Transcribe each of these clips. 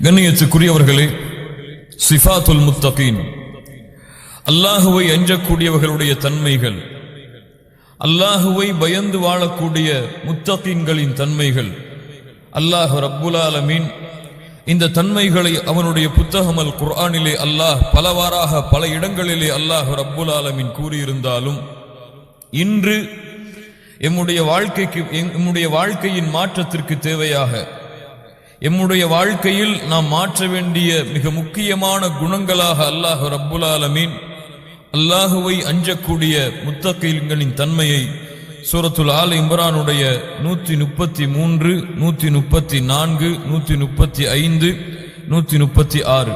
கண்ணியத்துக்குரியவர்களே சிஃபாத்துல் முத்தகீன். அல்லாஹுவை அஞ்சக்கூடியவர்களுடைய தன்மைகள் அல்லாஹுவை பயந்து வாழக்கூடிய முத்தகீன்களின் தன்மைகள் அல்லாஹ் ரப்புலாலமீன் இந்த தன்மைகளை அவனுடைய புத்தகம் அல் குர்ஆனிலே அல்லாஹ் பலவாறாக பல இடங்களிலே அல்லாஹ் ரப்புல் ஆலமீன் கூறியிருந்தாலும் இன்று எம்முடைய வாழ்க்கைக்கு எம்முடைய வாழ்க்கையின் மாற்றத்திற்கு தேவையாக எம்முடைய வாழ்க்கையில் நாம் மாற்ற வேண்டிய மிக முக்கியமான குணங்களாக அல்லாஹ் ரப்புலாலமீன் அல்லாஹுவை அஞ்சக்கூடிய முத்தகைகளின் தன்மையை சூரத்துல் ஆல் இம்ரானுடைய நூற்றி முப்பத்தி மூன்று நூற்றி முப்பத்தி நான்கு நூற்றி முப்பத்தி ஐந்து நூற்றி முப்பத்தி ஆறு.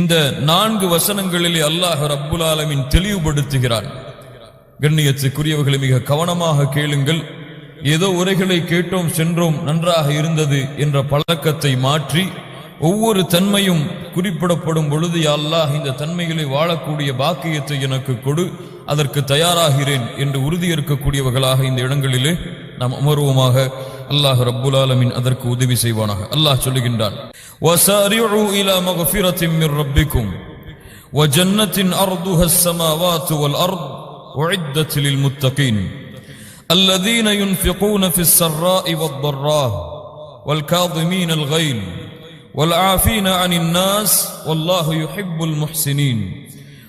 இந்த நான்கு வசனங்களிலே அல்லாஹ் ரப்புல் ஆலமீன் தெளிவுபடுத்துகிறான் கண்ணியத்துக்குரியவர்களை மிக கவனமாக கேளுங்கள். ஏதோ உரைகளை கேட்டோம் சென்றோம் நன்றாக இருந்தது என்ற பழக்கத்தை மாற்றி ஒவ்வொரு தன்மையும் குறிப்பிடப்படும் பொழுது யா அல்லாஹ் இந்த தன்மைகளை வாழக்கூடிய பாக்கியத்தை எனக்கு கொடு அதற்கு தயாராகிறேன் என்று உறுதியேற்கக்கூடியவர்களாக இந்த இடங்களிலே நாம் அமர்வோமாக அல்லாஹ் ரப்புல் ஆலமீன் அதற்கு உதவி செய்வானாக அல்லாஹ் சொல்லுகின்றான் وَسَارِعُوا إِلَى مَغْفِرَةٍ مِّن رَّبِّكُمْ وَجَنَّةٍ أَرْضُهَا السَّمَاوَاتُ وَالْأَرْضُ أُعِدَّتْ لِلْمُتَّقِينَ الذين ينفقون في السراء والضراء والكاظمين الغيظ والعافين عن الناس والله يحب المحسنين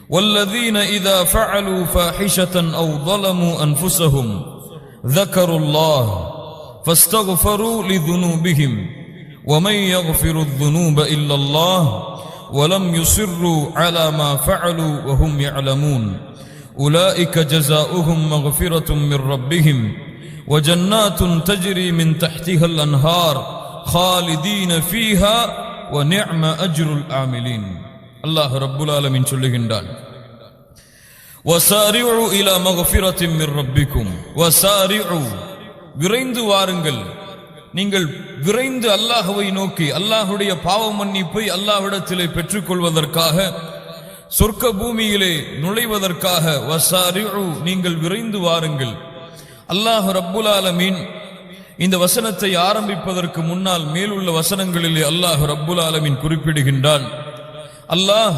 والذين إذا فعلوا فاحشة أو ظلموا أنفسهم ذكروا الله فاستغفروا لذنوبهم ومن يغفر الذنوب إلا الله ولم يصروا على ما فعلوا وهم يعلمون أولئك جزاؤهم مغفرة من ربهم وجنات تجري من تحتها الأنهار خالدين فيها ونعم أجر العاملين الله رب العالمين சொல்லுகின்றான் وسارعوا إلى مغفرة من ربكم وسارعوا விரைந்து வாருங்கள் நீங்கள் விரைந்து அல்லாஹுவை நோக்கி அல்லாஹுடைய பாவ மன்னிப்பை அல்லாஹ்விடத்திலே பெற்றுக்கொள்வதற்காக சொர்க்க பூமியிலே நுழைவதற்காக வசாரிஉ நீங்கள் விரைந்து வாருங்கள். அல்லாஹ் ரப்புல் ஆலமீன் இந்த வசனத்தை ஆரம்பிப்பதற்கு முன்னால் மேலுள்ள வசனங்களிலே அல்லாஹ் ரப்புல் ஆலமீன் குறிப்பிடுகின்றான். அல்லாஹ்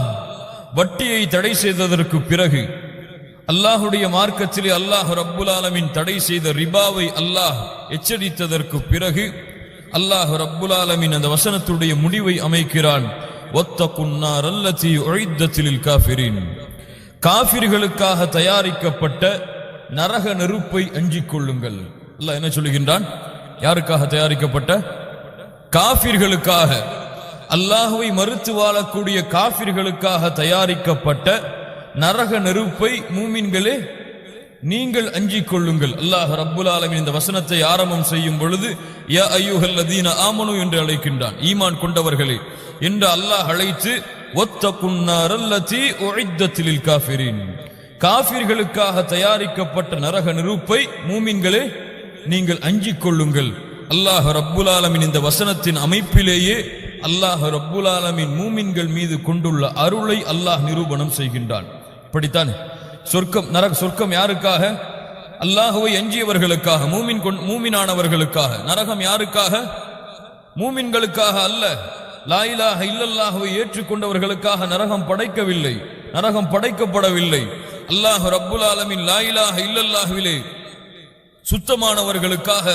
வட்டியை தடை செய்ததற்கு பிறகு அல்லாஹுடைய மார்க்கத்திலே அல்லாஹ் ரப்புல் ஆலமீன் தடை செய்த ரிபாவை அல்லாஹ் எச்சரித்ததற்கு பிறகு அல்லாஹ் ரப்புல் ஆலமின் அந்த வசனத்துடைய முடிவை அமைக்கிறான். ஒத்தகுன்னார் அல்லத்தி ஒழித்தத்திலில் காஃபிரின். காஃபிர்களுக்காக தயாரிக்கப்பட்ட நரக நெருப்பை அஞ்சிக் கொள்ளுங்கள். அல்ல என்ன சொல்லுகின்றான்? யாருக்காக தயாரிக்கப்பட்ட? காஃபிர்களுக்காக. அல்லாஹுவை மறுத்து வாழக்கூடிய காஃபிர்களுக்காக தயாரிக்கப்பட்ட நரக நெருப்பை மூமின்களே நீங்கள் அஞ்சிக் கொள்ளுங்கள். அல்லாஹ் ரப்புல் ஆலமின் இந்த வசனத்தை ஆரம்பம் செய்யும் பொழுது யா ஐயுஹல்லதீன ஆமனு என்று அழைக்கின்றான். ஈமான் கொண்டவர்களே என்று அல்லாஹ் அழைத்து ஒத்த ஒத்தகுன்னாரல்லதி ஒழித்தத்திலில் காஃபிரின். காஃபிர்களுக்காக தயாரிக்கப்பட்ட நரக நெருப்பை மூமின்களே நீங்கள் அஞ்சிக் கொள்ளுங்கள். அல்லாஹ் ரப்புல் ஆலமின் இந்த வசனத்தின் அமைப்பிலேயே அல்லாஹ் ரப்புல் ஆலமின் மூமின்கள் மீது கொண்டுள்ள அருளை அல்லாஹ் நிரூபணம் செய்கின்றான். இப்படித்தான்? சொர்க்கம் நரக சொர்க்கம் யாருக்காக? அல்லாஹுவை அஞ்சியவர்களுக்காக மூமின் கொண்- மூமினானவர்களுக்காக. நரகம் யாருக்காக? மூமின்களுக்காக அல்ல. லாயிலாக இல்லல்லாகவே ஏற்றுக்கொண்டவர்களுக்காக நரகம் படைக்கவில்லை. நரகம் படைக்கப்படவில்லை. அல்லாஹ் ரப்புல் ஆலமின் லாயிலாக இல்லல்லாகவிலே சுத்தமானவர்களுக்காக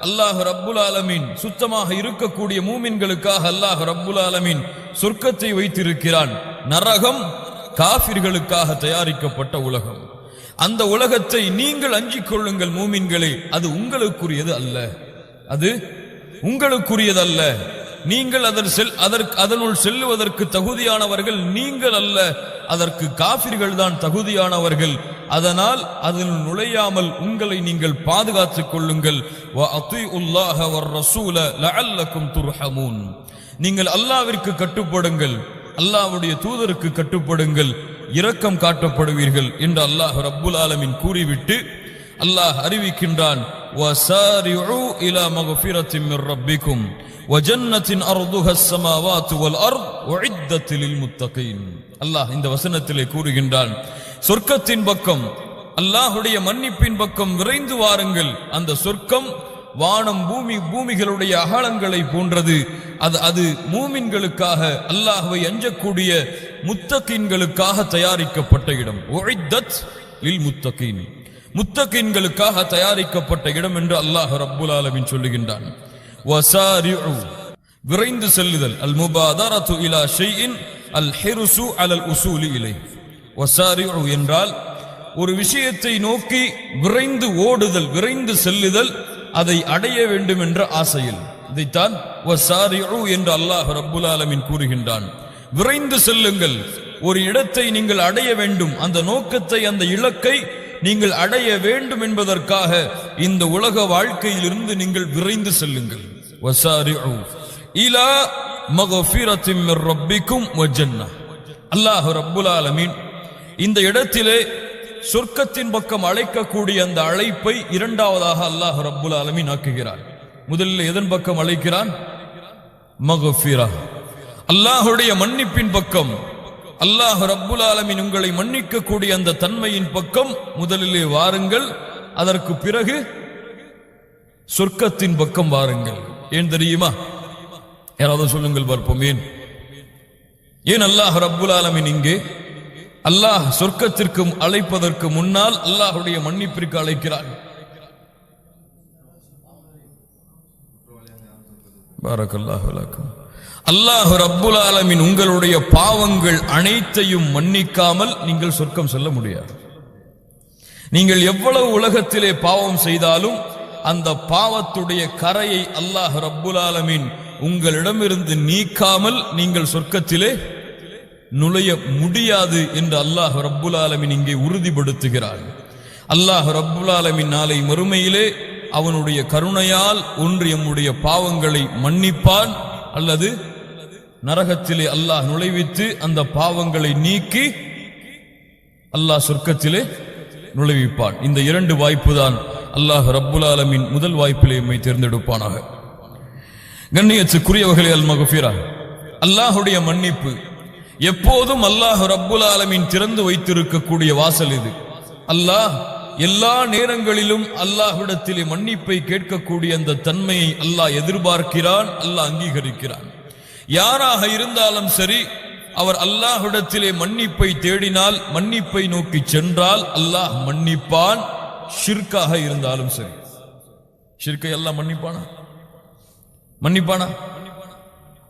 அல்லாஹ் ரப்புல் ஆலமின் சுத்தமாக இருக்கக்கூடிய மூமின்களுக்காக அல்லாஹ் ரப்புல் ஆலமின் சொர்க்கத்தை வைத்திருக்கிறான். நரகம் காபிர்களுக்காக தயாரிக்கப்பட்ட உலகம். அந்த உலகத்தை நீங்கள் அஞ்சிக் கொள்ளுங்கள் மூமின்களே அது உங்களுக்குரியது அல்ல. அது உங்களுக்குரியதல்ல. நீங்கள் அதன் செல் அதற்கு அதனுள் செல்லுவதற்கு தகுதியானவர்கள் நீங்கள் அல்ல. அதற்கு காபிர்கள் தான் தகுதியானவர்கள். அதனால் அதில் நுழையாமல் உங்களை நீங்கள் பாதுகாத்துக் கொள்ளுங்கள். துர்ஹமூன். நீங்கள் அல்லாவிற்கு கட்டுப்படுங்கள். அல்லாவுடைய தூதருக்கு கட்டுப்படுங்கள். இரக்கம் காட்டப்படுவீர்கள் என்று அல்லாஹ் ரப்புல் ஆலமின் கூறிவிட்டு அல்லாஹ் அறிவிக்கின்றான் وَسَارِعُوا إِلَى مَغْفِرَةٍ مِّن رَّبِّكُمْ وَجَنَّةٍ أَرْضُهَا السَّمَاوَاتُ وَالْأَرْضُ أُعِدَّتْ لِلْمُتَّقِينَ அல்லாஹ் இந்த வசனத்திலே கூறுகின்றான் சொர்க்கத்தின் பக்கம் அல்லாஹுடைய மன்னிப்பின் பக்கம் விரைந்து வாருங்கள் அந்த சொர்க்கம் வானம் பூமி பூமிகளுடைய அகலங்களை போன்றது அது அது மூமின்களுக்காக அல்லாஹ்வை அஞ்சக்கூடிய முத்தகின்களுக்காக தயாரிக்கப்பட்ட இடம் உஇத்தத் லில் முத்தகீன் முத்தகின்களுக்காக தயாரிக்கப்பட்ட இடம் என்று அல்லாஹ் ரப்புல் ஆலமின் சொல்லுகின்றான். விரைந்து செல்லுதல் அல் முபாதாரத்து இலா ஷைஇன் அல் அல் அலல் உசூலி இலை வசாரிஉ என்றால் ஒரு விஷயத்தை நோக்கி விரைந்து ஓடுதல் விரைந்து செல்லுதல் அதை அடைய வேண்டும் என்ற ஆசையில். இதைத்தான் வசாரிஉ என்று அல்லாஹ் ரப்புல் ஆலமின் கூறுகின்றான். விரைந்து செல்லுங்கள் ஒரு இடத்தை நீங்கள் அடைய வேண்டும் அந்த நோக்கத்தை அந்த இலக்கை நீங்கள் அடைய வேண்டும் என்பதற்காக இந்த உலக வாழ்க்கையிலிருந்து நீங்கள் விரைந்து செல்லுங்கள். அல்லாஹு இலா ரப்பிக்கும் இந்த இடத்திலே சொர்க்கத்தின் பக்கம் அழைக்கக்கூடிய அந்த அழைப்பை இரண்டாவதாக அல்லாஹ் ரப்புல் ஆலமீன் ஆக்குகிறார். முதலில் எதன் பக்கம் அழைக்கிறான்? மகஃபிரா. அல்லாஹுடைய மன்னிப்பின் பக்கம் அல்லாஹ் ரப்புல் ஆலமீன் உங்களை மன்னிக்கக்கூடிய அந்த தன்மையின் பக்கம் முதலிலே வாருங்கள். அதற்கு பிறகு சொர்க்கத்தின் பக்கம் வாருங்கள். ஏன் தெரியுமா? யாராவது சொல்லுங்கள் பார்ப்போம். ஏன்? ஏன் அல்லாஹ் ரப்புல் இங்கே? அல்லாஹ் சொர்க்கத்திற்கு அழைப்பதற்கு முன்னால் அல்லாஹுடைய மன்னிப்பிற்கு அழைக்கிறார். பாரக்கல்லாஹு லக்கும் அல்லாஹு ரப்புல் ஆலமின் உங்களுடைய பாவங்கள் அனைத்தையும் மன்னிக்காமல் நீங்கள் சொர்க்கம் செல்ல முடியாது. நீங்கள் எவ்வளவு உலகத்திலே பாவம் செய்தாலும் அந்த பாவத்துடைய கரையை அல்லாஹ் ரப்புல் ஆலமின் உங்களிடமிருந்து நீக்காமல் நீங்கள் சொர்க்கத்திலே நுழைய முடியாது என்று அல்லாஹ் ரப்புல் ஆலமின் இங்கே உறுதிப்படுத்துகிறார். அல்லாஹ் ரப்புல் ஆலமின் நாளை மறுமையிலே அவனுடைய கருணையால் ஒன்று எம்முடைய பாவங்களை மன்னிப்பான் அல்லது நரகத்திலே அல்லாஹ் நுழைவித்து அந்த பாவங்களை நீக்கி அல்லாஹ் சொர்க்கத்திலே நுழைவிப்பான். இந்த இரண்டு வாய்ப்பு தான் அல்லாஹ் ரப்புல் ஆலமின் முதல் வாய்ப்பிலே எம்மை தேர்ந்தெடுப்பானாக. கண்ணியத்துக்குரியவர்களே அல் மகஃபிரா அல்லாஹுடைய மன்னிப்பு எப்போதும் அல்லாஹ் ரப்புல் ஆலமின் திறந்து வைத்திருக்கக்கூடிய வாசல் இது. அல்லாஹ் எல்லா நேரங்களிலும் அல்லாஹ்விடத்திலே மன்னிப்பை கேட்கக்கூடிய அந்த தன்மையை அல்லாஹ் எதிர்பார்க்கிறான் அல்லாஹ் அங்கீகரிக்கிறான். யாராக இருந்தாலும் சரி அவர் அல்லாஹிடத்திலே மன்னிப்பை தேடினால் மன்னிப்பை நோக்கி சென்றால் அல்லாஹ் மன்னிப்பான். ஷிர்காக இருந்தாலும் சரி. ஷிர்கை அல்லாஹ் மன்னிப்பானா? மன்னிப்பானா?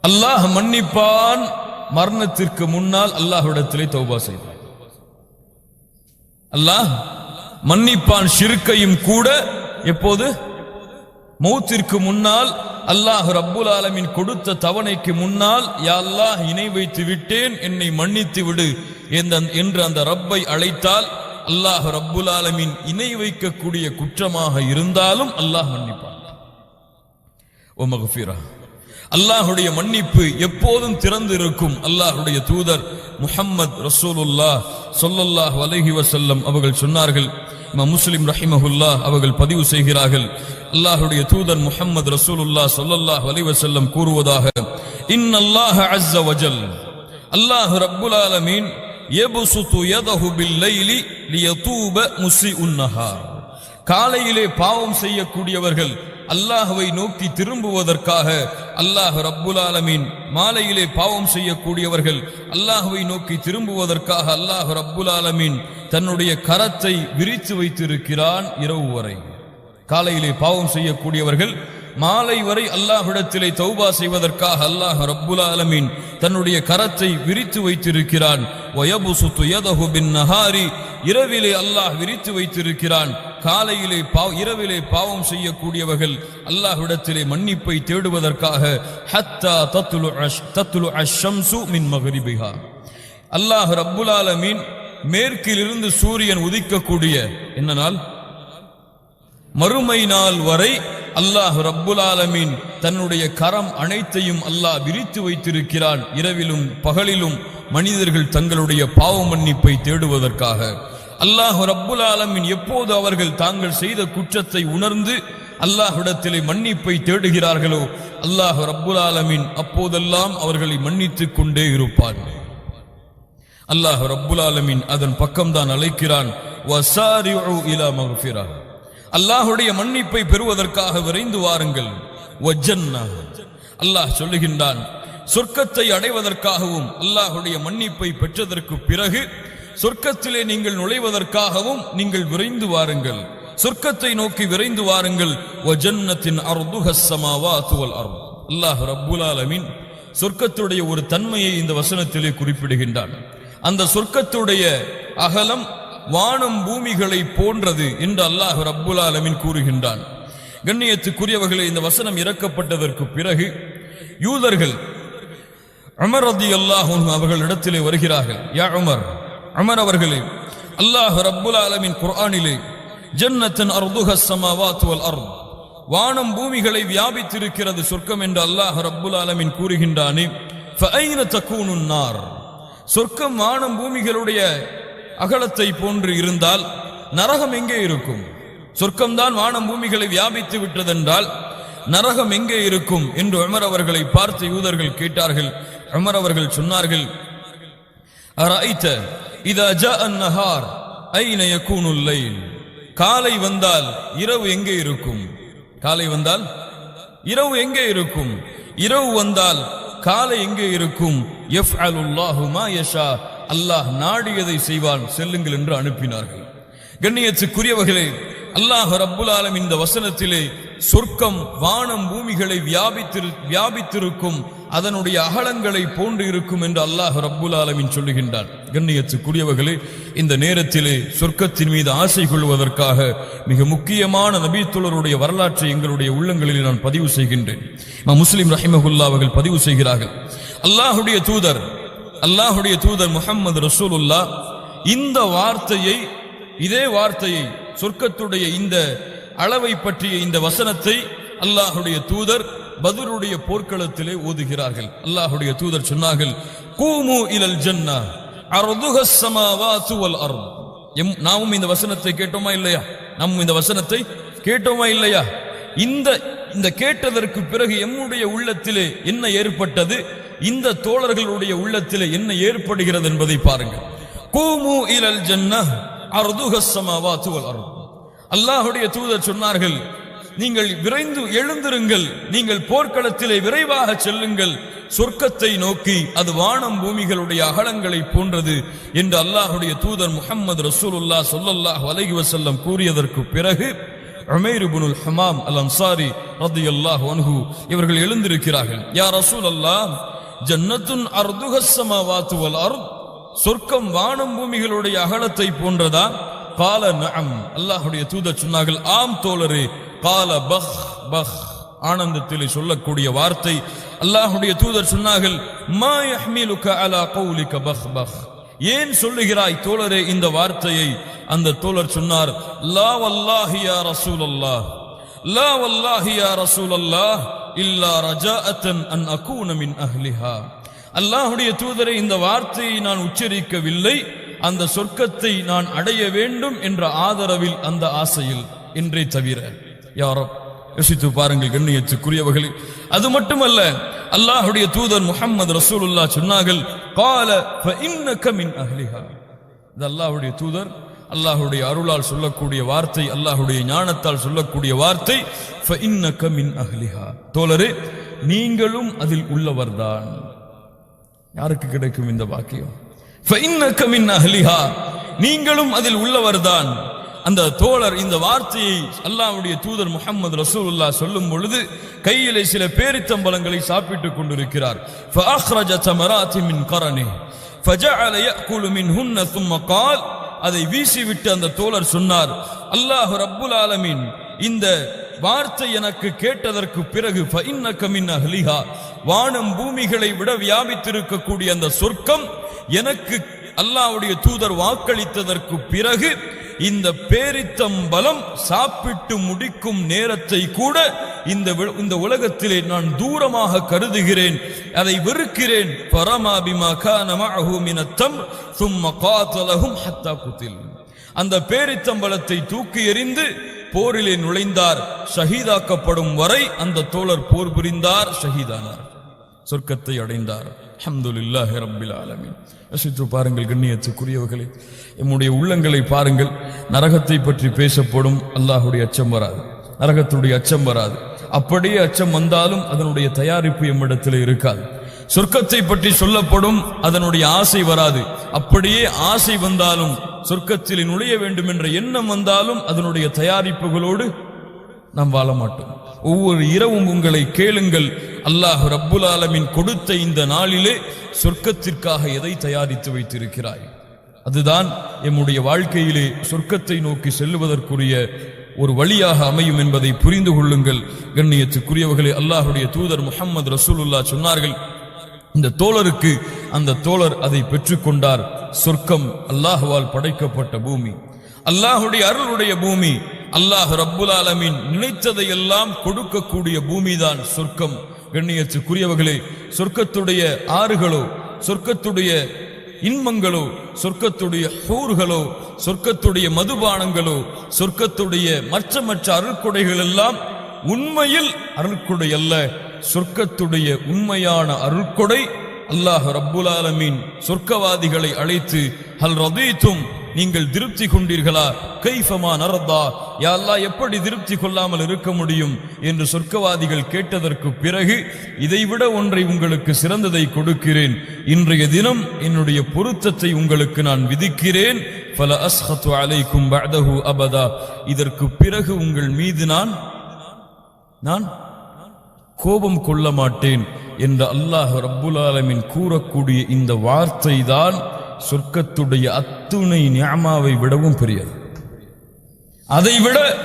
அல்லாஹ் மன்னிப்பான். மரணத்திற்கு முன்னால் அல்லாஹ்விடத்திலே தௌபா செய்வான். அல்லாஹ் மன்னிப்பான். ஷிர்கையும் கூட எப்போது? மௌத்திற்கு முன்னால் அல்லாஹ் ரப்புல் ஆலமீன் கொடுத்த தவணைக்கு முன்னால் யா அல்லாஹ் இணை வைத்து விட்டேன் என்னை மன்னித்து விடு என்று அந்த ரப்பை அழைத்தால் அல்லாஹ் ரப்புல் ஆலமின் இணை வைக்கக்கூடிய குற்றமாக இருந்தாலும் அல்லாஹ் மன்னிப்பான். ஓ மகஃபீரா அல்லாஹுடைய மன்னிப்பு எப்போதும் திறந்து இருக்கும் அல்லாஹுடைய தூதர் முஹம்மத் ரசூலுல்லா சொல்லல்லாஹ் அலைஹி வசல்லம் அவர்கள் சொன்னார்கள். முஸ்லிம் ரஹிமஹுல்லா அவர்கள் பதிவு செய்கிறார்கள். அல்லாஹுடைய தூதர் முஹம்மது ரசூலுல்லாஹ் சொல்லல்லாஹ் அலைஹி வஸல்லம் கூறுவதாக இன்னல்லாஹ அஸ்ஸ வஜல். அல்லாஹ் ரப்புல் ஆலமீன் யப்சுத்து யதஹு பில் லைலி லியதூப முஸிஉன் நஹார். காலையிலே பாவம் செய்யக்கூடியவர்கள் அல்லாஹுவை நோக்கி திரும்புவதற்காக அல்லாஹ் ரப்புல் ஆலமீன் மாலையிலே பாவம் செய்யக்கூடியவர்கள் அல்லாஹுவை நோக்கி திரும்புவதற்காக அல்லாஹ் ரப்புல் ஆலமீன் தன்னுடைய கரத்தை விரித்து வைத்திருக்கிறான் இரவு வரை. காலையிலே பாவம் செய்யக்கூடியவர்கள் மாலை வரை அல்லாஹ்விடத்திலே தௌபா செய்வதற்காக அல்லாஹ் ரப்புல் ஆலமீன் தன்னுடைய கரத்தை விரித்து வைத்திருக்கிறான். வயபுசு யதஹு பின் நஹாரி இரவிலே அல்லாஹ் விரித்து வைத்திருக்கிறான். காலையிலே பாவ இரவிலே பாவம் செய்யக்கூடியவர்கள் அல்லாஹ்விடத்திலே மன்னிப்பை தேடுவதற்காக ஹத்தா தத்துலு அஷ் தத்துலு அஷம்சு மின் மகரிபிகா அல்லாஹ் ரப்புல் ஆலமீன் மேற்கிலிருந்து சூரியன் உதிக்கக்கூடிய என்ன நாள் மறுமை நாள் வரை அல்லாஹ் ரப்புல் ஆலமீன் தன்னுடைய கரம் அனைத்தையும் அல்லாஹ் விரித்து வைத்திருக்கிறான். இரவிலும் பகலிலும் மனிதர்கள் தங்களுடைய பாவ மன்னிப்பை தேடுவதற்காக. அல்லாஹ் ரப்புல் ஆலமின் எப்போது அவர்கள் தாங்கள் செய்த குற்றத்தை உணர்ந்து அல்லாஹ்விடத்திலே மன்னிப்பை தேடுகிறார்களோ அல்லாஹ் ரப்புல் ஆலமீன் அப்போதெல்லாம் அவர்களை மன்னித்துக் கொண்டே இருப்பார்கள் அல்லாஹ் ரப்புல் ஆலமீன் அதன் பக்கம்தான் அழைக்கிறான் அல்லாஹுடைய மன்னிப்பை பெறுவதற்காக விரைந்து வாருங்கள். அல்லாஹ் சொல்லுகின்றான் சொர்க்கத்தை அடைவதற்காகவும் அல்லாஹுடைய மன்னிப்பை பெற்றதற்கு பிறகு சொர்க்கத்திலே நீங்கள் நுழைவதற்காகவும் நீங்கள் விரைந்து வாருங்கள். சொர்க்கத்தை நோக்கி விரைந்து வாருங்கள். வஜன்னத்தின் அர்துஹஸ் ஸமாவாத்து வல் அல்லாஹ் ரப்புல் அலமின் சொர்க்கத்துடைய ஒரு தன்மையை இந்த வசனத்திலே குறிப்பிடுகின்றான். அந்த சொர்க்கத்துடைய அகலம் வானம் பூமிகளை போன்றது என்று அல்லாஹ் ரப்புல் அலமின் கூறுகின்றான். கண்ணியத்துக்குரியவர்களே இந்த வசனம் இறக்கப்பட்டதற்கு பிறகு யூதர்கள் அமர் அதி அல்லாஹும் அவர்களிடத்திலே வருகிறார்கள். யா அமர் அமர் அவர்களே அல்லாஹ் ரப்புல் ஆலமின் குர்ஆனிலே ஜன்னத்தின் அர்துஹ சமாவாத்துவல் வல் வானம் பூமிகளை வியாபித்திருக்கிறது சொர்க்கம் என்று அல்லாஹ் ரப்புல் ஆலமின் கூறுகின்றானே ஃபஐன தக்கூனுன் நார் சொர்க்கம் வானம் பூமிகளுடைய அகலத்தை போன்று இருந்தால் நரகம் எங்கே இருக்கும்? சொர்க்கம்தான் வானம் பூமிகளை வியாபித்து விட்டதென்றால் நரகம் எங்கே இருக்கும்? என்று உமர் அவர்களை பார்த்து யூதர்கள் கேட்டார்கள். உமர் அவர்கள் சொன்னார்கள் அரைத்த இதா ஜா அன்னஹார் ஐன யகூனுல் லைல். காலை வந்தால் இரவு எங்கே இருக்கும்? காலை வந்தால் இரவு எங்கே இருக்கும்? இரவு வந்தால் காலை எங்கே இருக்கும்? எஃப் அலுல்லாஹுமா யஷா. அல்லாஹ் நாடியதை செய்வான் செல்லுங்கள் என்று அனுப்பினார்கள். கண்ணியத்துக்குரியவர்களே அல்லாஹ் ரப்புல் ஆலம் இந்த வசனத்திலே சொர்க்கம் வானம் பூமிகளை வியாபித்திரு வியாபித்திருக்கும் அதனுடைய அகலங்களை போன்று இருக்கும் என்று அல்லாஹ் ரப்புல் ஆலமின் சொல்லுகின்றான். கண்ணியத்துக்குரியவர்களே இந்த நேரத்திலே சொர்க்கத்தின் மீது ஆசை கொள்வதற்காக மிக முக்கியமான நபீத்துலருடைய வரலாற்றை எங்களுடைய உள்ளங்களில் நான் பதிவு செய்கின்றேன். நான் முஸ்லீம் ரஹிமகுல்லா அவர்கள் பதிவு செய்கிறார்கள். அல்லாஹுடைய தூதர் அல்லாஹுடைய தூதர் முகமது ரசூலுல்லா இந்த வார்த்தையை இதே வார்த்தையை சொர்க்கத்துடைய இந்த அளவை பற்றிய இந்த வசனத்தை அல்லாஹுடைய தூதர் பதுருடைய போர்க்களத்திலே ஓதுகிறார்கள். அல்லாஹுடைய தூதர் சொன்னார்கள் கூமு இலல் ஜன்னா அர்துஹஸ் ஸமாவாத்து வல் எம் நாமும் இந்த வசனத்தை கேட்டோமா இல்லையா? நாம் இந்த வசனத்தை கேட்டோமா இல்லையா? இந்த இந்த கேட்டதற்கு பிறகு எம்முடைய உள்ளத்திலே என்ன ஏற்பட்டது? இந்த தோழர்களுடைய உள்ளத்திலே என்ன ஏற்படுகிறது என்பதை பாருங்கள். கூமு இலல் ஜன்னா அர்துகசமாவா ஸமாவாத்து அருள் அல்லாஹுடைய தூதர் சொன்னார்கள் நீங்கள் விரைந்து எழுந்திருங்கள். நீங்கள் போர்க்களத்திலே விரைவாக செல்லுங்கள். சொர்க்கத்தை நோக்கி அது வானம் பூமிகளுடைய அகலங்களை போன்றது என்று அல்லாஹுடைய தூதர் முகமது ரசூலுல்லா சொல்லல்லாஹ் அலைஹி வசல்லம் கூறியதற்கு பிறகு அமேரு புனுல் ஹமாம் அல் அன்சாரி அல்லாஹ் அன்ஹு இவர்கள் எழுந்திருக்கிறார்கள். யா ரசூலல்லாஹ் ஜன்னத்துன் அர்துகசமா வாத்துவல் வல் சொர்க்கம் வானம் பூமிகளுடைய அகலத்தை போன்றதா? கால நம் அல்லாஹுடைய தூதர் சொன்னார்கள் ஆம் தோழரே கால பஹ் பஹ் ஆனந்தத்திலே சொல்லக்கூடிய வார்த்தை. அல்லாஹுடைய தூதர் சொன்னார்கள் மா யஹ்மிலுக அலா கௌலிக பஹ் பஹ். ஏன் சொல்லுகிறாய் தோழரே இந்த வார்த்தையை? அந்த தோழர் சொன்னார் லா வல்லாஹி யா ரசூலல்லாஹ். லா வல்லாஹி யா ரசூலல்லாஹ் இல்லா ரஜாஅத்தன் அன் அகூன மின் அஹ்லிஹா. அல்லாஹுடைய தூதரை இந்த வார்த்தையை நான் உச்சரிக்கவில்லை. அந்த சொர்க்கத்தை நான் அடைய வேண்டும் என்ற ஆதரவில் அந்த ஆசையில் என்றே தவிர. யாரோ யோசித்து பாருங்கள் கண்ணியத்துக்குரியவர்களே. அது மட்டுமல்ல அல்லாஹுடைய தூதர் முகமது ரசூலுல்லா சொன்னார்கள் கால இன்னக்கமின் அஹ்லிஹா. இது அல்லாஹுடைய தூதர் அல்லாஹுடைய அருளால் சொல்லக்கூடிய வார்த்தை அல்லாஹுடைய ஞானத்தால் சொல்லக்கூடிய வார்த்தை இன்னக்கமின் அஹ்லிஹா. தோழரே நீங்களும் அதில் உள்ளவர்தான். யாருக்கு கிடைக்கும் இந்த பாக்கியம்? இன்னக்கமின் அஹ்லிஹா. நீங்களும் அதில் உள்ளவர்தான். அந்த தோழர் இந்த வார்த்தையை அல்லாவுடைய தூதர் முகமது ரசூலுல்லா சொல்லும் பொழுது கையிலே சில பேரித்தம்பளங்களை சாப்பிட்டுக் கொண்டிருக்கிறார். அதை வீசிவிட்டு அந்த தோழர் சொன்னார் அல்லாஹு ரப்புல் ஆலமின் இந்த வார்த்தை எனக்கு கேட்டதற்கு பிறகு வானம் பூமிகளை விட வியாபித்திருக்கக்கூடிய அந்த சொர்க்கம் எனக்கு அல்லாவுடைய தூதர் வாக்களித்ததற்கு பிறகு இந்த பேரித்தம்பலம் சாப்பிட்டு முடிக்கும் நேரத்தை கூட இந்த இந்த உலகத்திலே நான் தூரமாக கருதுகிறேன். அதை வெறுக்கிறேன். பரமாபிமா கானமாகும் சும்ம காத்தலகும் ஹத்தா குத்தில் அந்த பேரித்தம்பலத்தை தூக்கி எறிந்து போரிலே நுழைந்தார். ஷஹீதாக்கப்படும் வரை அந்த தோழர் போர் புரிந்தார் ஷஹீதானார். சொர்க்கத்தை அடைந்தார். அல்ஹம்துலில்லாஹி ரப்பில் ஆலமின். யோசித்து பாருங்கள் கண்ணியத்துக்குரியவர்களே எம்முடைய உள்ளங்களை பாருங்கள். நரகத்தை பற்றி பேசப்படும் அல்லாஹுடைய அச்சம் வராது. நரகத்துடைய அச்சம் வராது. அப்படியே அச்சம் வந்தாலும் அதனுடைய தயாரிப்பு எம்மிடத்தில் இருக்காது. சொர்க்கத்தை பற்றி சொல்லப்படும் அதனுடைய ஆசை வராது. அப்படியே ஆசை வந்தாலும் சொர்க்கத்தில் நுழைய வேண்டும் என்ற எண்ணம் வந்தாலும் அதனுடைய தயாரிப்புகளோடு நாம் வாழ மாட்டோம். ஒவ்வொரு இரவும் உங்களை கேளுங்கள். அல்லாஹ் ரப்புல் ஆலமின் கொடுத்த இந்த நாளிலே சொர்க்கத்திற்காக எதை தயாரித்து வைத்திருக்கிறாய்? அதுதான் எம்முடைய வாழ்க்கையிலே சொர்க்கத்தை நோக்கி செல்லுவதற்குரிய ஒரு வழியாக அமையும் என்பதை புரிந்து கொள்ளுங்கள். கண்ணியத்துக்குரியவர்களே அல்லாஹுடைய தூதர் முகமது ரசூலுல்லா சொன்னார்கள் இந்த தோழருக்கு அந்த தோழர் அதை பெற்றுக்கொண்டார். சொர்க்கம் அல்லாஹுவால் படைக்கப்பட்ட பூமி. அல்லாஹுடைய அருளுடைய பூமி. அல்லாஹ் ரப்புல் ஆலமின் நினைத்ததை எல்லாம் கொடுக்கக்கூடிய பூமிதான் சொர்க்கம். கண்ணியத்துக்குரியவர்களே சொர்க்கத்துடைய ஆறுகளோ சொர்க்கத்துடைய இன்பங்களோ சொர்க்கத்துடைய ஹூர்களோ சொர்க்கத்துடைய மதுபானங்களோ சொர்க்கத்துடைய மற்ற மற்ற அருள்கொடைகள் எல்லாம் உண்மையில் அருள்கொடை அல்ல சொர்க்கத்துடைய உண்மையான அருள்கொடை அல்லாஹ் ரப்புல் ஆலமீன் சொர்க்கவாதிகளை அழைத்து ஹல் ரதீத்தும் நீங்கள் திருப்தி கொண்டீர்களா? கைஃபமா நரதா யா எப்படி திருப்தி கொள்ளாமல் இருக்க முடியும்? என்று சொர்க்கவாதிகள் கேட்டதற்கு பிறகு இதைவிட ஒன்றை உங்களுக்கு சிறந்ததை கொடுக்கிறேன். இன்றைய தினம் என்னுடைய பொருத்தத்தை உங்களுக்கு நான் விதிக்கிறேன். பல அஸ்ஹத்து அலைக்கும் பஅதஹு அபதா. இதற்கு பிறகு உங்கள் மீது நான் நான் கோபம் கொள்ள மாட்டேன். என்று அல்லாஹ் ரப்புல் ஆலமின் கூறக்கூடிய இந்த வார்த்தை தான் சொர்க்கத்துடைய அத்துணை நியாமாவை விடவும் பெரியது. அதைவிட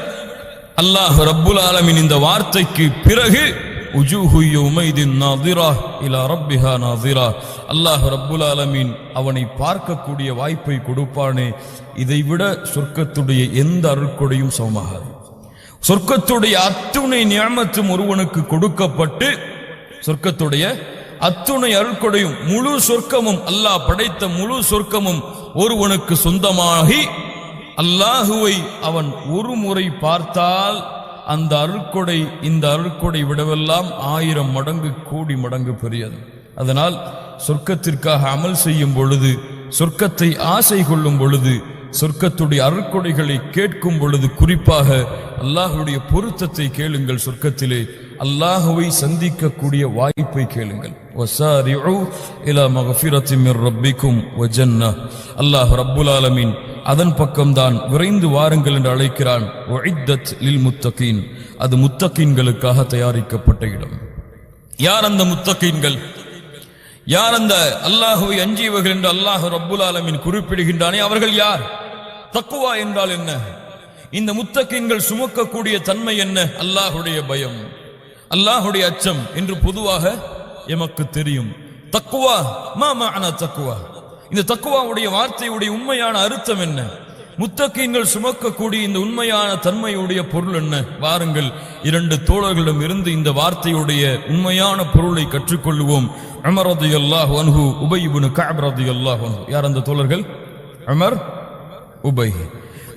அல்லாஹ் ரப்புல் ஆலமீன் இந்த வார்த்தைக்கு பிறகு நாதிரா நாதிரா. அல்லாஹ் ரப்புல் ஆலமின் அவனை பார்க்கக்கூடிய வாய்ப்பை கொடுப்பானே. இதைவிட சொர்க்கத்துடைய எந்த அருட்கொடையும் சமமாகாது. சொர்க்கத்துடைய அத்துணை நியமத்தும் ஒருவனுக்கு கொடுக்கப்பட்டு சொர்க்கத்துடைய அத்துணை அருட்கொடையும் முழு சொர்க்கமும் அல்லாஹ் படைத்த முழு சொர்க்கமும் ஒருவனுக்கு சொந்தமாகி அல்லாஹுவை அவன் ஒரு முறை பார்த்தால் அந்த அருட்கொடை இந்த அருட்கொடை விடவெல்லாம் ஆயிரம் மடங்கு கோடி மடங்கு பெரியது. அதனால் சொர்க்கத்திற்காக அமல் செய்யும் பொழுது சொர்க்கத்தை ஆசை கொள்ளும் பொழுது சொர்க்கத்துடைய அருக்கொடைகளை கேட்கும் பொழுது குறிப்பாக அல்லாஹுடைய பொருத்தத்தை கேளுங்கள் சொர்க்கத்திலே. அல்லாஹுவை சந்திக்கக்கூடிய வாய்ப்பை கேளுங்கள். அல்லாஹ் ரப்புல் ஆலமின் அதன் பக்கம்தான் விரைந்து வாருங்கள் என்று அழைக்கிறான். லில் முத்தகீன். அது முத்தகீன்களுக்காக தயாரிக்கப்பட்ட இடம். யார் அந்த முத்தகீன்கள்? யார் அந்த அல்லாஹுவை அஞ்சியவர்கள் என்று அல்லாஹ் ரப்புல் ஆலமீன் குறிப்பிடுகின்றானே? அவர்கள் யார்? தக்குவா என்றால் என்ன? இந்த முத்தக்கின்கள் சுமக்கக்கூடிய தன்மை என்ன? அல்லாஹுடைய பயம். அல்லாஹுடைய அச்சம் என்று பொதுவாக எமக்கு தெரியும். தக்குவா? மா ஆனா தக்குவா? இந்த தக்குவாவுடைய வார்த்தையுடைய உண்மையான அர்த்தம் என்ன? முத்தக்கீங்கள் சுமக்கக்கூடிய இந்த உண்மையான தன்மையுடைய பொருள் என்ன? வாருங்கள் இரண்டு தோழர்களிடம் இருந்து இந்த வார்த்தையுடைய உண்மையான பொருளை கற்றுக்கொள்வோம். அமர் அல்லாஹ் அன்ஹு உபை இப்னு கஅப் ரதியல்லாஹு அல்லாஹ் யார் அந்த தோழர்கள்? அமர் உபை.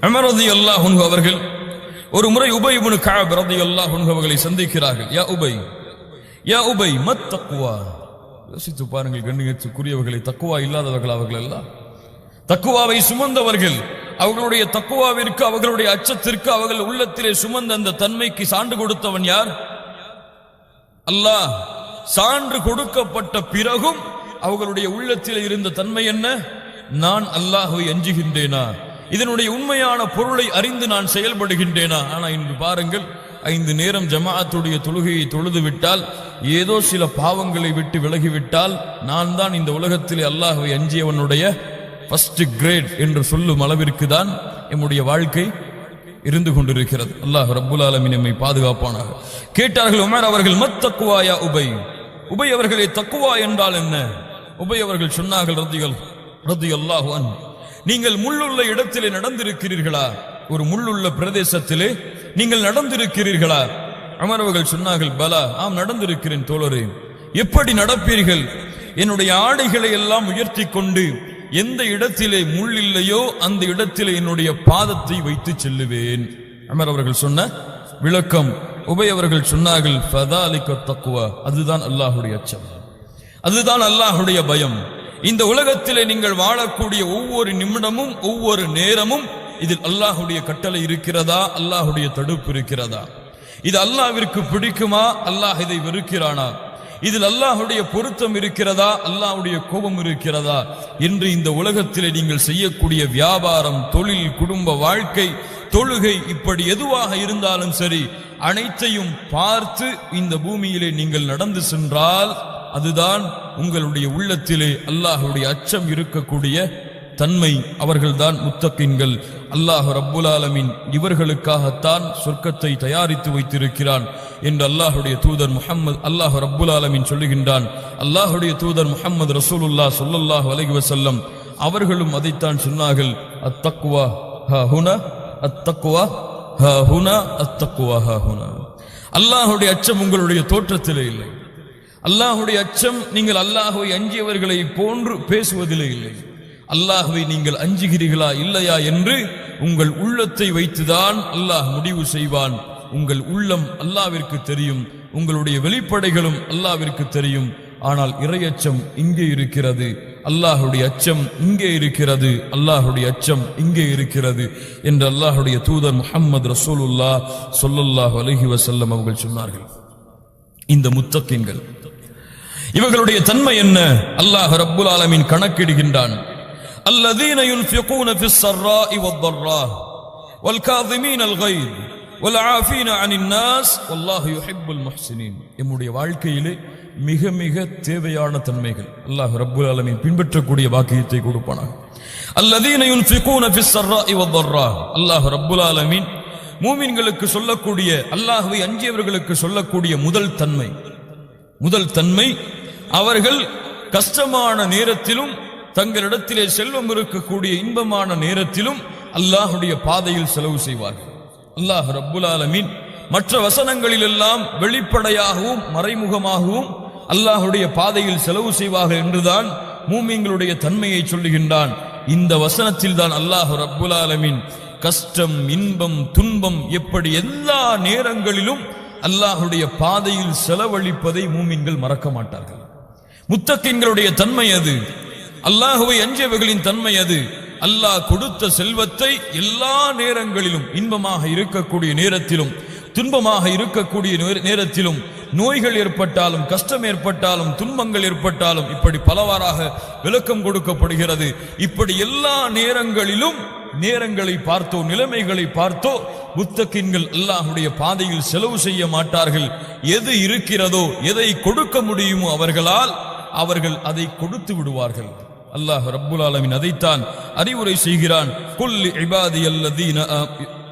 அமர் அல்லாஹ் அன்ஹு அவர்கள் ஒரு முறை உபை இப்னு கஅப் ரதியல்லாஹு அவர்களை சந்திக்கிறார்கள். யா உபை யா உபை மத் தக்குவா யோசித்து பாருங்கள் கண்ணியத்துக்குரியவர்களை தக்குவா இல்லாதவர்கள் அவர்கள் எல்லாம் தக்குவாவை சுமந்தவர்கள் அவர்களுடைய தக்குவாவிற்கு அவர்களுடைய அச்சத்திற்கு அவர்கள் உள்ளத்திலே சுமந்த அந்த தன்மைக்கு சான்று கொடுத்தவன் யார்? அல்லாஹ். சான்று கொடுக்கப்பட்ட பிறகும் அவர்களுடைய உள்ளத்தில் இருந்த தன்மை என்ன? நான் அல்லாஹுவை அஞ்சுகின்றேனா? இதனுடைய உண்மையான பொருளை அறிந்து நான் செயல்படுகின்றேனா? ஆனால் இன்று பாருங்கள் ஐந்து நேரம் ஜமாஅத்துடைய தொழுகையை தொழுது விட்டால் ஏதோ சில பாவங்களை விட்டு விலகிவிட்டால் நான் தான் இந்த உலகத்திலே அல்லாஹுவை அஞ்சியவனுடைய ஃபர்ஸ்ட் கிரேட் என்று சொல்லும் அளவிற்கு தான் எம்முடைய வாழ்க்கை இருந்து கொண்டிருக்கிறது. அல்லாஹ் ரப்புல் ஆலமீன் நம்மை பாதுகாப்பானாக. கேட்டார்கள் உமர் அவர்கள் மத் தக்குவாயா உபை? உபை அவர்களே தக்குவா என்றால் என்ன? உபை அவர்கள் சொன்னார்கள் ரத்திகள் ரத்தி அல்லாஹ் நீங்கள் முள்ளுள்ள இடத்திலே நடந்திருக்கிறீர்களா? ஒரு முள்ளுள்ள பிரதேசத்திலே நீங்கள் நடந்திருக்கிறீர்களா? அமர் அவர்கள் சொன்னார்கள் பலா ஆம் நடந்திருக்கிறேன் தோழரே. எப்படி நடப்பீர்கள்? என்னுடைய ஆடைகளை எல்லாம் உயர்த்தி கொண்டு எந்த இடத்திலே முள் இல்லையோ அந்த இடத்திலே என்னுடைய பாதத்தை வைத்து செல்லுவேன். அமர் அவர்கள் சொன்ன விளக்கம். உபை அவர்கள் சொன்னார்கள் ஃபதாலிக்க தக்குவா அதுதான் அல்லாஹுடைய அச்சம். அதுதான் அல்லாஹுடைய பயம். இந்த உலகத்திலே நீங்கள் வாழக்கூடிய ஒவ்வொரு நிமிடமும் ஒவ்வொரு நேரமும் இதில் அல்லாஹுடைய கட்டளை இருக்கிறதா? அல்லாஹுடைய தடுப்பு இருக்கிறதா? இது அல்லாவிற்கு பிடிக்குமா? அல்லாஹ் இதை வெறுக்கிறானா? இதில் அல்லாஹுடைய பொருத்தம் இருக்கிறதா? அல்லாஹுடைய கோபம் இருக்கிறதா? என்று இந்த உலகத்திலே நீங்கள் செய்யக்கூடிய வியாபாரம் தொழில் குடும்ப வாழ்க்கை தொழுகை இப்படி எதுவாக இருந்தாலும் சரி அனைத்தையும் பார்த்து இந்த பூமியிலே நீங்கள் நடந்து சென்றால் அதுதான் உங்களுடைய உள்ளத்திலே அல்லாஹுடைய அச்சம் இருக்கக்கூடிய தன்மை அவர்கள்தான் முத்தப்பின்கள். அல்லாஹ் ரப்புலாலமின் இவர்களுக்காகத்தான் சொர்க்கத்தை தயாரித்து வைத்திருக்கிறான் என்று அல்லாஹுடைய தூதர் முஹம்மது அல்லாஹ் ரப்புலாலமின் சொல்லுகின்றான். அல்லாஹுடைய தூதர் முஹம்மது ரசூலுல்லா ஸல்லல்லாஹு வலகி வசல்லம் அவர்களும் அதைத்தான் சொன்னார்கள். அத்தக்குவா ஹா ஹுனா அத்தக்குவா ஹ ஹுனா அத்தக்குவா ஹா ஹுனா. அல்லாஹுடைய அச்சம் உங்களுடைய தோற்றத்திலே இல்லை. அல்லாஹுடைய அச்சம் நீங்கள் அல்லாஹுவை அஞ்சியவர்களை போன்று பேசுவதிலே இல்லை. அல்லாஹுவை நீங்கள் அஞ்சுகிறீர்களா இல்லையா என்று உங்கள் உள்ளத்தை வைத்துதான் அல்லாஹ் முடிவு செய்வான். உங்கள் உள்ளம் அல்லாவிற்கு தெரியும். உங்களுடைய வெளிப்படைகளும் அல்லாவிற்கு தெரியும். ஆனால் இறையச்சம் இங்கே இருக்கிறது. அல்லாஹுடைய அச்சம் இங்கே இருக்கிறது. அல்லாஹுடைய அச்சம் இங்கே இருக்கிறது என்று அல்லாஹுடைய தூதர் முஹம்மது ரசூலுல்லா சொல்லல்லாஹ் அலஹி வசல்லம் அவர்கள் சொன்னார்கள். இந்த முத்தத்தின்கள் இவர்களுடைய தன்மை என்ன? அல்லாஹ் ரப்புல் ஆலமின் கணக்கிடுகின்றான். الذين ينفقون في السراء والضراء والكاظمين الغيظ والعافين عن الناس والله يحب المحسنين எம்முடைய வாழ்க்கையிலே மிக மிக தேவையான தன்மைகள் அல்லாஹ் ரப்புல் ஆலமீன் பின்பற்றக்கூடிய வாக்கியத்தை கொடுப்பானாக الذين ينفقون في السراء والضراء அல்லாஹ் ரப்புல் ஆலமீன் மூமின்களுக்கு சொல்லக்கூடிய அல்லாஹ்வை அஞ்சியவர்களுக்கு சொல்லக்கூடிய முதல் தன்மை முதல் தன்மை அவர்கள் கஷ்டமான நேரத்திலும் தங்களிடத்திலே செல்வம் இருக்கக்கூடிய இன்பமான நேரத்திலும் அல்லாஹுடைய பாதையில் செலவு செய்வார்கள். அல்லாஹ் ரப்புல் ஆலமீன். மற்ற வசனங்களில் எல்லாம் வெளிப்படையாகவும் மறைமுகமாகவும் அல்லாஹுடைய பாதையில் செலவு செய்வார்கள் என்றுதான் மூமிங்களுடைய தன்மையை சொல்லுகின்றான். இந்த வசனத்தில் தான் அல்லாஹு ரப்புல் ஆலமீன் கஷ்டம் இன்பம் துன்பம் எப்படி எல்லா நேரங்களிலும் அல்லாஹுடைய பாதையில் செலவழிப்பதை மூமின்கள் மறக்க மாட்டார்கள். முத்தக்கின்களுடைய தன்மை அது. அல்லாஹுவை அஞ்சியவர்களின் தன்மை அது. அல்லாஹ் கொடுத்த செல்வத்தை எல்லா நேரங்களிலும் இன்பமாக இருக்கக்கூடிய நேரத்திலும் துன்பமாக இருக்கக்கூடிய நேரத்திலும் நோய்கள் ஏற்பட்டாலும் கஷ்டம் ஏற்பட்டாலும் துன்பங்கள் ஏற்பட்டாலும் இப்படி பலவாறாக விளக்கம் கொடுக்கப்படுகிறது. இப்படி எல்லா நேரங்களிலும் நேரங்களை பார்த்தோ நிலைமைகளை பார்த்தோ முத்தக்கின்கள் அல்லாஹுடைய பாதையில் செலவு செய்ய மாட்டார்கள். எது இருக்கிறதோ எதை கொடுக்க முடியுமோ அவர்களால் அவர்கள் அதை கொடுத்து விடுவார்கள். அல்லாஹ் ரப்புல் ஆலமீன் அதைத்தான் அறிவுரை செய்கிறான் குல்லி இபாதி அல்லதீன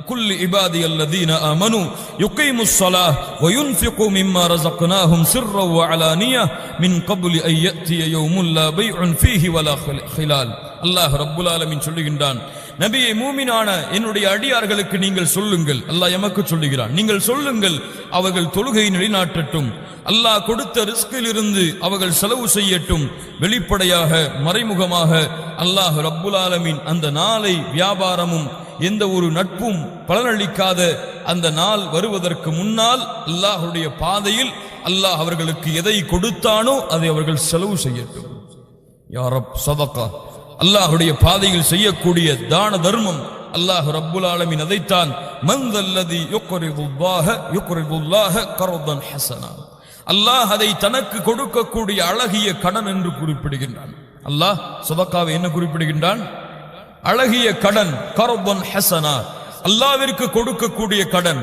كل عبادي الذين آمنوا يقيموا الصلاة وينفقوا مما رزقناهم سرا وعلانية من قبل أن يأتي يوم لا بيع فيه ولا خل- خلال அல்லாஹ் ரப்புல் ஆலமீன் சொல்லுகின்றான். நபியை மூமினான என்னுடைய அடியார்களுக்கு நீங்கள் சொல்லுங்கள். அல்லாஹ் எமக்கு சொல்லுகிறான். நீங்கள் சொல்லுங்கள் அவர்கள் தொழுகையை நிலைநாட்டட்டும். அல்லாஹ் கொடுத்த ரிஸ்கில் இருந்து அவர்கள் செலவு செய்யட்டும். வெளிப்படையாக மறைமுகமாக அல்லாஹ் ரப்புல் ஆலமின் அந்த நாளை வியாபாரமும் எந்த ஒரு நட்பும் பலனளிக்காத அந்த நாள் வருவதற்கு முன்னால் அல்லாஹ்வுடைய பாதையில் அல்லாஹ் அவர்களுக்கு எதை கொடுத்தானோ அதை அவர்கள் செலவு செய்யட்டும். யாரப் சதக்கா. அல்லாஹுடைய பாதையில் செய்யக்கூடிய தான தர்மம் அல்லாஹ் ரப்புல் ஆலமின் அதைத்தான் மந்தல்லதி யுக்ரிதுல்லாஹ யுக்ரிதுல்லாஹ கர்தன் ஹஸனா அல்லாஹ் அதை தனக்கு கொடுக்கக்கூடிய அழகிய கடன் என்று குறிப்பிடுகின்றான். அல்லாஹ் சதக்காவை என்ன குறிப்பிடுகின்றான்? அழகிய கடன் கரோபன் ஹசனா. அல்லாவிற்கு கொடுக்கக்கூடிய கடன்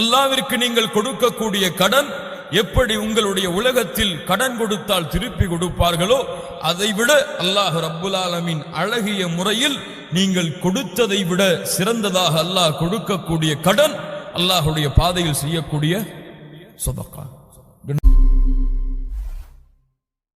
அல்லாவிற்கு நீங்கள் கொடுக்கக்கூடிய கடன் எப்படி உங்களுடைய உலகத்தில் கடன் கொடுத்தால் திருப்பி கொடுப்பார்களோ அதைவிட அல்லாஹ் ரப்புலாலமின் அழகிய முறையில் நீங்கள் கொடுத்ததை விட சிறந்ததாக அல்லாஹ் கொடுக்கக்கூடிய கடன் அல்லாஹுடைய பாதையில் செய்யக்கூடிய சொதக்கா.